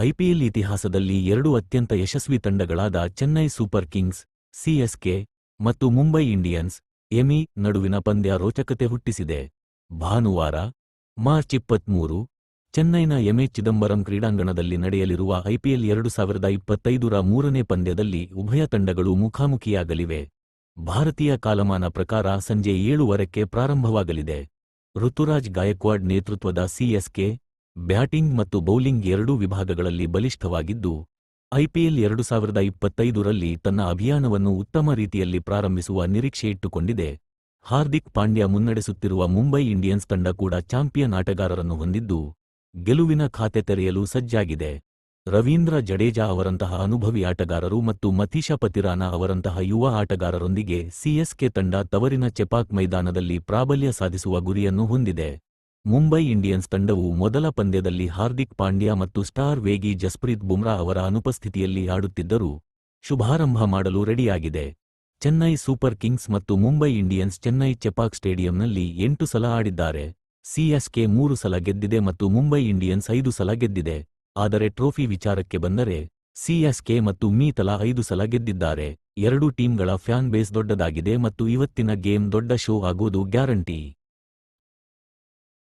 IPL ಇತಿಹಾಸದಲ್ಲಿ ಎರಡು ಅತ್ಯಂತ ಯಶಸ್ವಿ ತಂಡಗಳಾದ ಚೆನ್ನೈ ಸೂಪರ್ ಕಿಂಗ್ಸ್ ಸಿಎಸ್ಕೆ ಮತ್ತು ಮುಂಬೈ ಇಂಡಿಯನ್ಸ್, ಎಮಿ ನಡುವಿನ ಪಂದ್ಯ ರೋಚಕತೆ ಹುಟ್ಟಿಸಿದೆ. ಭಾನುವಾರ, ಮಾರ್ಚ್ ಇಪ್ಪತ್ಮೂರು, ಚೆನ್ನೈನ ಎಂಎ ಚಿದಂಬರಂ ಕ್ರೀಡಾಂಗಣದಲ್ಲಿ ನಡೆಯಲಿರುವ ಐಪಿಎಲ್ ಎರಡು ಸಾವಿರದ ಇಪ್ಪತ್ತೈದರ ಮೂರನೇ ಪಂದ್ಯದಲ್ಲಿ ಉಭಯ ತಂಡಗಳು ಮುಖಾಮುಖಿಯಾಗಲಿವೆ. ಭಾರತೀಯ ಕಾಲಮಾನ ಪ್ರಕಾರ ಸಂಜೆ ಏಳುವರಕ್ಕೆ ಪ್ರಾರಂಭವಾಗಲಿದೆ. ಋತುರಾಜ್ ಗಾಯಕ್ವಾಡ್ ನೇತೃತ್ವದ ಸಿಎಸ್ಕೆ ಬ್ಯಾಟಿಂಗ್ ಮತ್ತು ಬೌಲಿಂಗ್ ಎರಡೂ ವಿಭಾಗಗಳಲ್ಲಿ ಬಲಿಷ್ಠವಾಗಿದ್ದು ಐಪಿಎಲ್ ಎರಡು ಸಾವಿರದ ಇಪ್ಪತ್ತೈದರಲ್ಲಿ ತನ್ನ ಅಭಿಯಾನವನ್ನು ಉತ್ತಮ ರೀತಿಯಲ್ಲಿ ಪ್ರಾರಂಭಿಸುವ ನಿರೀಕ್ಷೆ ಇಟ್ಟುಕೊಂಡಿದೆ. ಹಾರ್ದಿಕ್ ಪಾಂಡ್ಯ ಮುನ್ನಡೆಸುತ್ತಿರುವ ಮುಂಬೈ ಇಂಡಿಯನ್ಸ್ ತಂಡ ಕೂಡ ಚಾಂಪಿಯನ್ ಆಟಗಾರರನ್ನು ಹೊಂದಿದ್ದು, ಗೆಲುವಿನ ಖಾತೆ ತೆರೆಯಲು ಸಜ್ಜಾಗಿದೆ. ರವೀಂದ್ರ ಜಡೇಜಾ ಅವರಂತಹ ಅನುಭವಿ ಆಟಗಾರರು ಮತ್ತು ಮತೀಶಾ ಪತಿರಾನ ಅವರಂತಹ ಯುವ ಆಟಗಾರರೊಂದಿಗೆ ಸಿಎಸ್ಕೆ ತಂಡ ತವರಿನ ಚೆಪಾಕ್ ಮೈದಾನದಲ್ಲಿ ಪ್ರಾಬಲ್ಯ ಸಾಧಿಸುವ ಗುರಿಯನ್ನು ಹೊಂದಿದೆ. ಮುಂಬೈ ಇಂಡಿಯನ್ಸ್ ತಂಡವು ಮೊದಲ ಪಂದ್ಯದಲ್ಲಿ ಹಾರ್ದಿಕ್ ಪಾಂಡ್ಯ ಮತ್ತು ಸ್ಟಾರ್ ವೇಗಿ ಜಸ್ಪ್ರೀತ್ ಬುಮ್ರಾ ಅವರ ಅನುಪಸ್ಥಿತಿಯಲ್ಲಿ ಆಡುತ್ತಿದ್ದರೂ ಶುಭಾರಂಭ ಮಾಡಲು ರೆಡಿಯಾಗಿದೆ. ಚೆನ್ನೈ ಸೂಪರ್ ಕಿಂಗ್ಸ್ ಮತ್ತು ಮುಂಬೈ ಇಂಡಿಯನ್ಸ್ ಚೆನ್ನೈ ಚೆಪಾಕ್ ಸ್ಟೇಡಿಯಂನಲ್ಲಿ ಎಂಟು ಸಲ ಆಡಿದ್ದಾರೆ. ಸಿಎಸ್ಕೆ ಮೂರು ಸಲ ಗೆದ್ದಿದೆ ಮತ್ತು ಮುಂಬೈ ಇಂಡಿಯನ್ಸ್ ಐದು ಸಲ ಗೆದ್ದಿದೆ. ಆದರೆ ಟ್ರೋಫಿ ವಿಚಾರಕ್ಕೆ ಬಂದರೆ ಸಿಎಸ್ಕೆ ಮತ್ತು ಮೀ ತಲಾ ಐದು ಸಲ ಗೆದ್ದಿದ್ದಾರೆ. ಎರಡೂ ಟೀಮ್ಗಳ ಫ್ಯಾನ್ ಬೇಸ್ ದೊಡ್ಡದಾಗಿದೆ ಮತ್ತು ಇವತ್ತಿನ ಗೇಮ್ ದೊಡ್ಡ ಶೋ ಆಗೋದು ಗ್ಯಾರಂಟಿ.